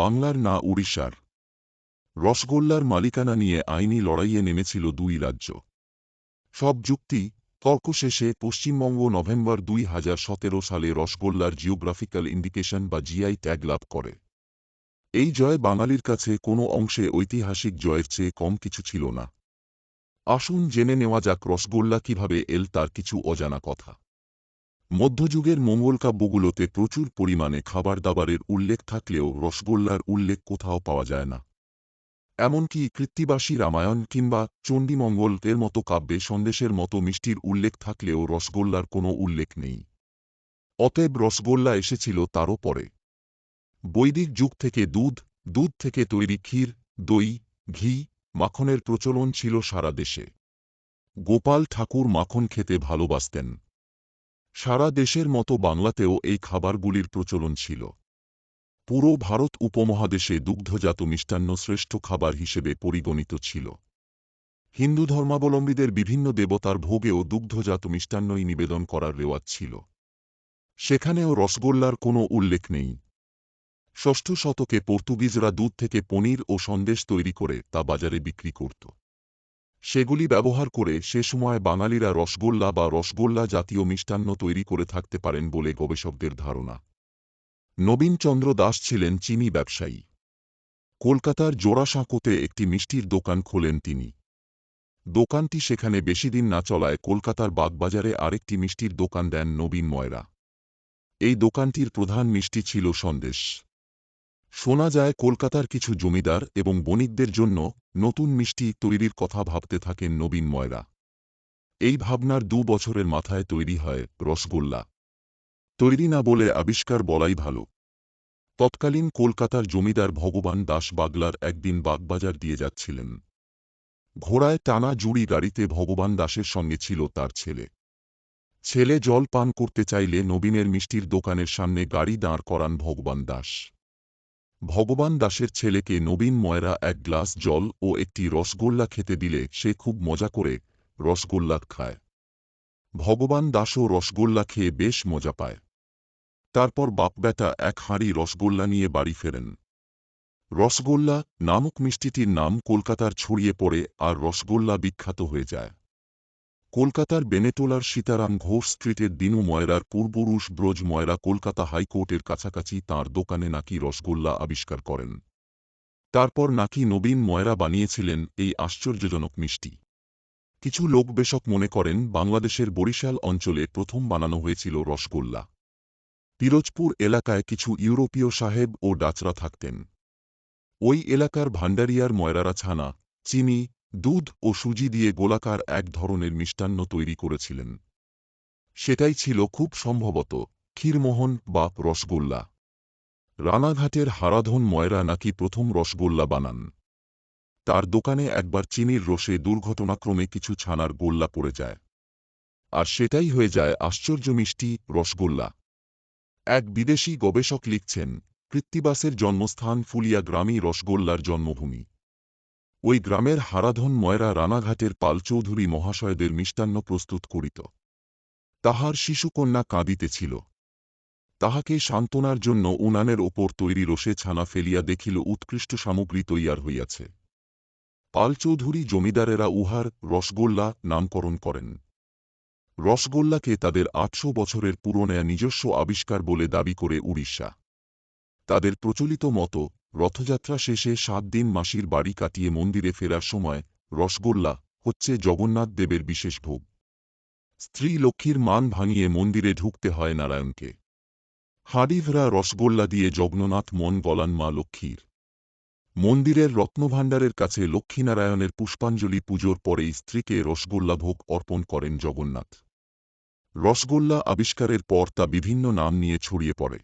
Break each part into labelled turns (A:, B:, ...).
A: বাংলার না উড়িষ্যার। রসগোল্লার মালিকানা নিয়ে আইনি লড়াইয়ে নেমেছিল দুই রাজ্য। সব যুক্তি তর্ক শেষে পশ্চিমবঙ্গ নভেম্বর দুই হাজার সতেরো সালে রসগোল্লার জিওগ্রাফিক্যাল ইন্ডিকেশন বা জিআই ট্যাগ লাভ করে। এই জয় বাঙালির কাছে কোনো অংশে ঐতিহাসিক জয়ের চেয়ে কম কিছু ছিল না। আসুন জেনে নেওয়া যাক রসগোল্লা কীভাবে এল তার কিছু অজানা কথা। মধ্যযুগের মঙ্গল কাব্যগুলোতে প্রচুর পরিমাণে খাবার দাবারের উল্লেখ থাকলেও রসগোল্লার উল্লেখ কোথাও পাওয়া যায় না। এমনকি কৃত্তিবাসী রামায়ণ কিংবা চণ্ডীমঙ্গল এর মতো কাব্যে সন্দেশের মতো মিষ্টির উল্লেখ থাকলেও রসগোল্লার কোনো উল্লেখ নেই। অতএব রসগোল্লা এসেছিল তারও পরে। বৈদিক যুগ থেকে দুধ দুধ থেকে তৈরি ক্ষীর, দই, ঘি, মাখনের প্রচলন ছিল সারা দেশে। গোপাল ঠাকুর মাখন খেতে ভালোবাসতেন। সারা দেশের মতো বাংলাতেও এই খাবারগুলির প্রচলন ছিল। পুরো ভারত উপমহাদেশে দুগ্ধজাত মিষ্টান্ন শ্রেষ্ঠ খাবার হিসেবে পরিগণিত ছিল। হিন্দু ধর্মাবলম্বীদের বিভিন্ন দেবতার ভোগেও দুগ্ধজাত মিষ্টান্নই নিবেদন করার রেওয়াজ ছিল। সেখানেও রসগোল্লার কোনো উল্লেখ নেই। ষষ্ঠ শতকে পর্তুগিজরা দুধ থেকে পনির ও সন্দেশ তৈরি করে তা বাজারে বিক্রি করত। সেগুলি ব্যবহার করে সে সময় বাঙালিরা রসগোল্লা বা রসগোল্লা জাতীয় মিষ্টান্ন তৈরি করে থাকতে পারেন বলে গবেষকদের ধারণা। নবীনচন্দ্র দাস ছিলেন চিনি ব্যবসায়ী। কলকাতার জোড়াসাঁকোতে একটি মিষ্টির দোকান খোলেন তিনি। দোকানটি সেখানে বেশিদিন না চলায় কলকাতার বাগবাজারে আরেকটি মিষ্টির দোকান দেন নবীন ময়রা। এই দোকানটির প্রধান মিষ্টি ছিল সন্দেশ। শোনা যায় কলকাতার কিছু জমিদার এবং বণিকদের জন্য নতুন মিষ্টি তৈরির কথা ভাবতে থাকেন নবীন ময়রা। এই ভাবনার দু বছরের মাথায় তৈরি হয় রসগোল্লা। তৈরি না বলে আবিষ্কার বলাই ভালো। তৎকালীন কলকাতার জমিদার ভগবান দাস বাগলার একদিন বাগবাজার দিয়ে যাচ্ছিলেন। ঘোড়ায় টানা জুড়ি গাড়িতে ভগবান দাসের সঙ্গে ছিল তার ছেলে। ছেলে জল পান করতে চাইলে নবীনের মিষ্টির দোকানের সামনে গাড়ি দাঁড় করান ভগবান দাস। ভগবান দাসের ছেলেকে নবীন ময়রা এক গ্লাস জল ও একটি রসগোল্লা খেতে দিলে সে খুব মজা করে রসগোল্লা খায়। ভগবান দাসও রসগোল্লা খেয়ে বেশ মজা পায়। তারপর বাপবেটা এক হাঁড়ি রসগোল্লা নিয়ে বাড়ি ফেরেন। রসগোল্লা নামক মিষ্টিটির নাম কলকাতার ছড়িয়ে পড়ে আর রসগোল্লা বিখ্যাত হয়ে যায়। কলকাতার বেনেটোলার সীতারাম ঘোষ স্ট্রিটের দিনু ময়রার পূর্বপুরুষ ব্রজ ময়রা কলকাতা হাইকোর্টের কাছাকাছি তার দোকানে নাকি রসগোল্লা আবিষ্কার করেন। তারপর নাকি নবীন ময়রা বানিয়েছিলেন এই আশ্চর্যজনক মিষ্টি। কিছু লোকবেশক মনে করেন, বাংলাদেশের বরিশাল অঞ্চলে প্রথম বানানো হয়েছিল রসগোল্লা। পিরোজপুর এলাকায় কিছু ইউরোপীয় সাহেব ও ডাচরা থাকতেন। ওই এলাকার ভান্ডারিয়ার ময়রারা ছানা, চিনি দুধ ও সুজি দিয়ে গোলাকার এক ধরনের মিষ্টান্ন তৈরি করেছিলেন। সেটাই ছিল খুব সম্ভবত ক্ষীরমোহন বা রসগোল্লা। রানাঘাটের হারাধন ময়রা নাকি প্রথম রসগোল্লা বানান। তার দোকানে একবার চিনির রসে দুর্ঘটনাক্রমে কিছু ছানার গোল্লা পড়ে যায়। আর সেটাই হয়ে যায় আশ্চর্য মিষ্টি রসগোল্লা। এক বিদেশি গবেষক লিখছেন, কৃত্তিবাসের জন্মস্থান ফুলিয়া গ্রামই রসগোল্লার জন্মভূমি। ওই গ্রামের হারাধন ময়রা রানাঘাটের পালচৌধুরী মহাশয়দের মিষ্টান্ন প্রস্তুত করিত। তাহার শিশুকন্যা কাঁদিতেছিল। তাহাকে সান্ত্বনার জন্য উনানের ওপর তৈরি রোষে ছানা ফেলিয়া দেখিল উৎকৃষ্ট সামগ্রী তৈয়ার হইয়াছে। পালচৌধুরী জমিদারেরা উহার রসগোল্লা নামকরণ করেন। রসগোল্লাকে তাদের আটশো বছরের পুরোনেয়া নিজস্ব আবিষ্কার বলে দাবি করে উড়িষ্যা। তাদের প্রচলিত মতো রথযাত্রা শেষে সাত দিন মাসির বাড়ি কাটিয়ে মন্দিরে ফেরার সময় রসগোল্লা হচ্ছে জগন্নাথ দেবের বিশেষ ভোগ। স্ত্রী লক্ষ্মীর মান ভাঙিয়ে মন্দিরে ঢুকতে হয় নারায়ণকে। হাঁড়িভরা রসগোল্লা দিয়ে জগন্নাথ মন গলান মা লক্ষ্মীর। মন্দিরের রত্নভাণ্ডারের কাছে লক্ষ্মীনারায়ণের পুষ্পাঞ্জলি পুজোর পরেই স্ত্রীকে রসগোল্লা ভোগ অর্পণ করেন জগন্নাথ। রসগোল্লা আবিষ্কারের পর তা বিভিন্ন নাম নিয়ে ছড়িয়ে পড়ে।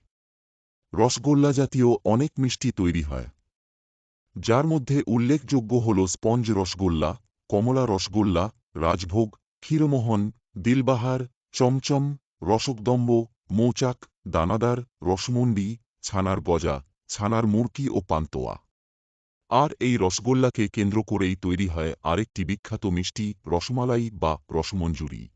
A: রসগোল্লা জাতীয় অনেক মিষ্টি তৈরি হয়। যার মধ্যে উল্লেখযোগ্য হল স্পঞ্জ রসগোল্লা, কমলা রসগোল্লা, রাজভোগ, ক্ষীরমোহন, দিলবাহার, চমচম রসকদম্ব মৌচাক, দানাদার, রসমন্ডি, ছানার গজা, ছানার মুরকি ও পান্তোয়া। আর এই রসগোল্লাকে কেন্দ্র করেই তৈরি হয় আরেকটি বিখ্যাত মিষ্টি রসমালাই বা রসমঞ্জুরি।